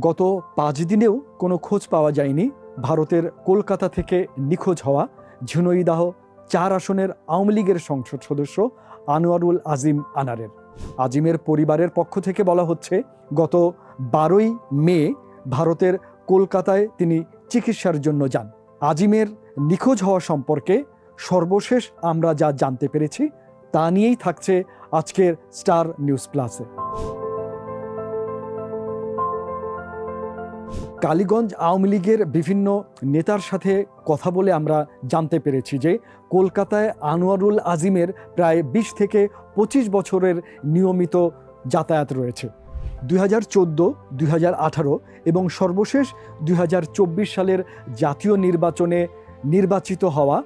গত পাঁচ দিনেও কোনো খোঁজ পাওয়া যায়নি। ভারতের কলকাতা থেকে নিখোঁজ হওয়া ঝুনইদাহ চার আসনের আওয়ামী লীগের সংসদ সদস্য আনোয়ারুল আজিম আনারের। আজিমের পরিবারের পক্ষ থেকে বলা হচ্ছে, গত বারোই মে ভারতের কলকাতায় তিনি চিকিৎসার জন্য যান। আজিমের নিখোঁজ হওয়া সম্পর্কে সর্বশেষ আমরা যা জানতে পেরেছি, তা নিয়েই থাকছে আজকের স্টার নিউজ প্লাসে। কালীগঞ্জ আওয়ামী লীগের বিভিন্ন নেতার সাথে কথা বলে আমরা জানতে পেরেছি যে কলকাতায় আনোয়ারুল আজিমের প্রায় বিশ থেকে পঁচিশ বছরের নিয়মিত যাতায়াত রয়েছে। দুই হাজার চোদ্দ, দুই হাজার আঠারো এবং সর্বশেষ দুই হাজার চব্বিশ সালের জাতীয় নির্বাচনে নির্বাচিত হওয়া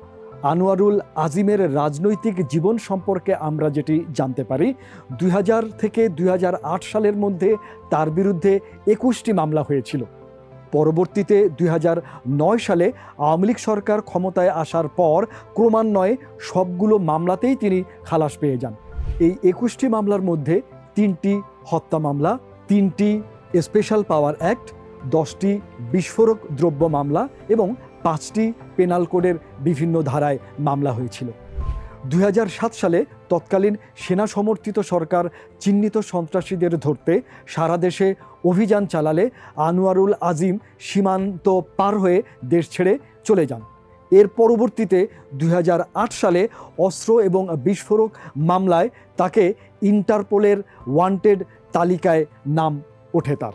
আনোয়ারুল আজিমের রাজনৈতিক জীবন সম্পর্কে আমরা যেটি জানতে পারি, দুই হাজার থেকে দুই হাজার আট সালের মধ্যে তার বিরুদ্ধে একুশটি মামলা হয়েছিল। পরবর্তীতে দুই সালে আওয়ামী লীগ সরকার ক্ষমতায় আসার পর ক্রমান্বয়ে সবগুলো মামলাতেই তিনি খালাস পেয়ে যান। এই একুশটি মামলার মধ্যে তিনটি হত্যা মামলা, তিনটি স্পেশাল পাওয়ার অ্যাক্ট, দশটি বিস্ফোরক দ্রব্য মামলা এবং পাঁচটি পেনাল কোডের বিভিন্ন ধারায় মামলা হয়েছিল। দুই হাজার সাত সালে তৎকালীন সেনা সমর্থিত সরকার চিহ্নিত সন্ত্রাসীদের ধরতে সারা দেশে অভিযান চালালে আনোয়ারুল আজিম সীমান্ত পার হয়ে দেশ ছেড়ে চলে যান। এর পরবর্তীতে দু হাজার আট সালে অস্ত্র এবং বিস্ফোরক মামলায় তাকে ইন্টারপোলের ওয়ান্টেড তালিকায় নাম ওঠে তার।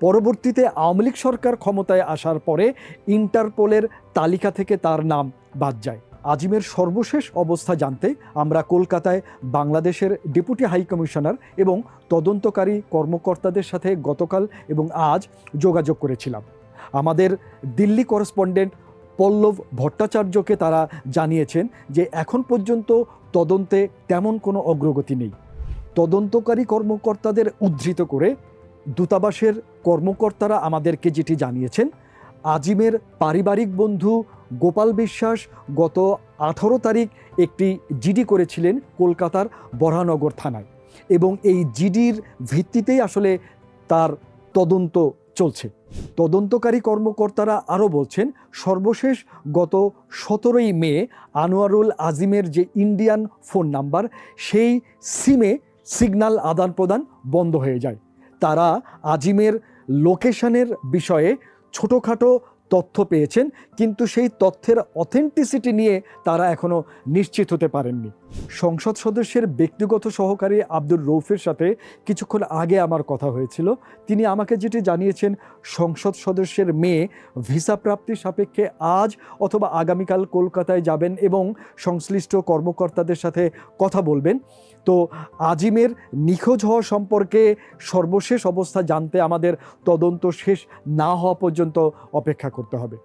পরবর্তীতে আওয়ামী সরকার ক্ষমতায় আসার পরে ইন্টারপোলের তালিকা থেকে তার নাম বাদ যায়। আজিমের সর্বশেষ অবস্থা জানতে আমরা কলকাতায় বাংলাদেশের ডেপুটি হাই কমিশনার এবং তদন্তকারী কর্মকর্তাদের সাথে গতকাল এবং আজ যোগাযোগ করেছিলাম। আমাদের দিল্লি করেসপন্ডেন্ট পল্লব ভট্টাচার্যকে তারা জানিয়েছেন যে এখন পর্যন্ত তদন্তে তেমন কোনো অগ্রগতি নেই। তদন্তকারী কর্মকর্তাদের উদ্ধৃত করে দূতাবাসের কর্মকর্তারা আমাদেরকে যেটি জানিয়েছেন, আজিমের পারিবারিক বন্ধু গোপাল বিশ্বাস গত আঠারো তারিখ একটি জিডি করেছিলেন কলকাতার বরানগর থানায়। এবং এই জিডির ভিত্তিতেই আসলে তার তদন্ত চলছে। তদন্তকারী কর্মকর্তারা আরও বলছেন, সর্বশেষ গত সতেরোই মে আনোয়ারুল আজিমের যে ইন্ডিয়ান ফোন নাম্বার, সেই সিমে সিগন্যাল আদান প্রদান বন্ধ হয়ে যায়। তারা আজিমের লোকেশনের বিষয়ে ছোটোখাটো তথ্য পেয়েছেন, কিন্তু সেই তথ্যের অথেন্টিসিটি নিয়ে তারা এখনও নিশ্চিত হতে পারেননি। সংসদ সদস্যের ব্যক্তিগত সহকারী আব্দুর রৌফের সাথে কিছুক্ষণ আগে আমার কথা হয়েছিল। তিনি আমাকে যেটি জানিয়েছেন, সংসদ সদস্যের মেয়ে ভিসা প্রাপ্তির সাপেক্ষে আজ অথবা আগামীকাল কলকাতায় যাবেন এবং সংশ্লিষ্ট কর্মকর্তাদের সাথে কথা বলবেন। তো আজিমের নিখোঁজ হওয়া সম্পর্কে সর্বশেষ অবস্থা জানতে আমাদের তদন্ত শেষ না হওয়া পর্যন্ত অপেক্ষা করতে হবে।